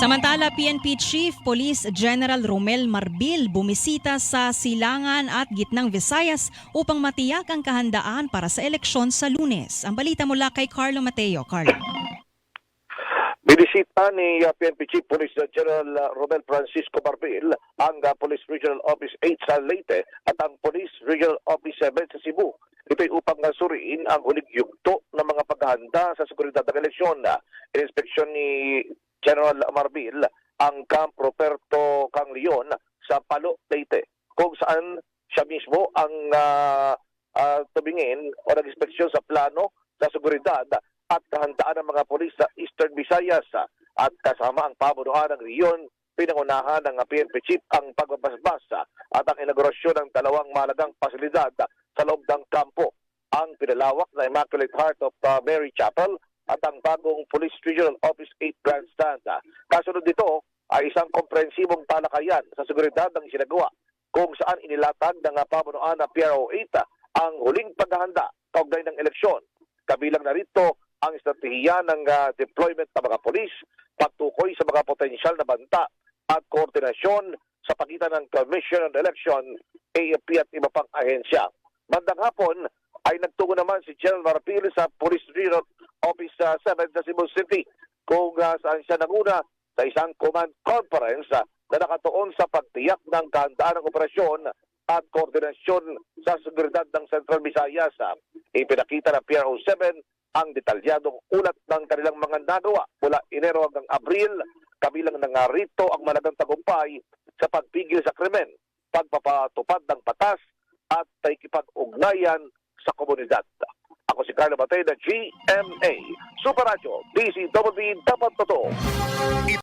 Samantala, PNP Chief Police General Romel Marbil bumisita sa Silangan at Gitnang Visayas upang matiyak ang kahandaan para sa eleksyon sa lunes. Ang balita mula kay Carlo Mateo. Carlo. Binisita ni uh, PNP Chief Police General uh, Romel Francisco Barbil ang uh, Police Regional Office 8 sa Leyte at ang Police Regional Office 7 sa Cebu. Ito'y upang uh, suriin ang huling yugto ng mga paghahanda sa seguridad ng eleksyon. Inspeksyon ni General Marbil ang Camp Roberto Kang Leon sa Palo, Leyte kung saan siya mismo ang uh, uh, tumingin o nag-inspeksyon sa plano sa seguridad at kahandaan ng mga polis sa Eastern Visayas at kasama ang pamunuan ng Riyon, pinangunahan ng PNP Chief ang pagbabasbas at ang inaugurasyon ng dalawang malagang pasilidad sa loob ng kampo. Ang pinalawak na Immaculate Heart of ah, Mary Chapel at ang bagong Police Regional Office 8 Grandstand. ah. Kasunod dito ay isang komprehensibong talakayan sa seguridad ng sinagawa kung saan inilatag ng ah, pamunuan ng PRO 8 ah, ang huling paghahanda kaugnay ng eleksyon. Kabilang na rito ang estratehiya ng ah, deployment ng mga polis, pagtukoy sa mga potensyal na banta at koordinasyon sa pagitan ng Commission on Election, AFP at iba pang ahensya. Mandang hapon ay nagtungo naman si General Marapil sa Police Regional Office ah, 7 sa City kung ah, saan siya nanguna sa isang command conference ah, na nakatuon sa pagtiyak ng kahandaan ng operasyon at koordinasyon sa seguridad ng Central Visayas. Ah, Ipinakita ng PRO 7 ang detalyadong ulat ng kanilang mga nagawa mula Enero hanggang Abril, kabilang na nga rito ang malagang tagumpay sa pagpigil sa krimen, pagpapatupad ng batas at pakikipag-ugnayan sa komunidad. Ako si Carlo Mateo na GMA, Super Radio, DCWB, dapat totoo.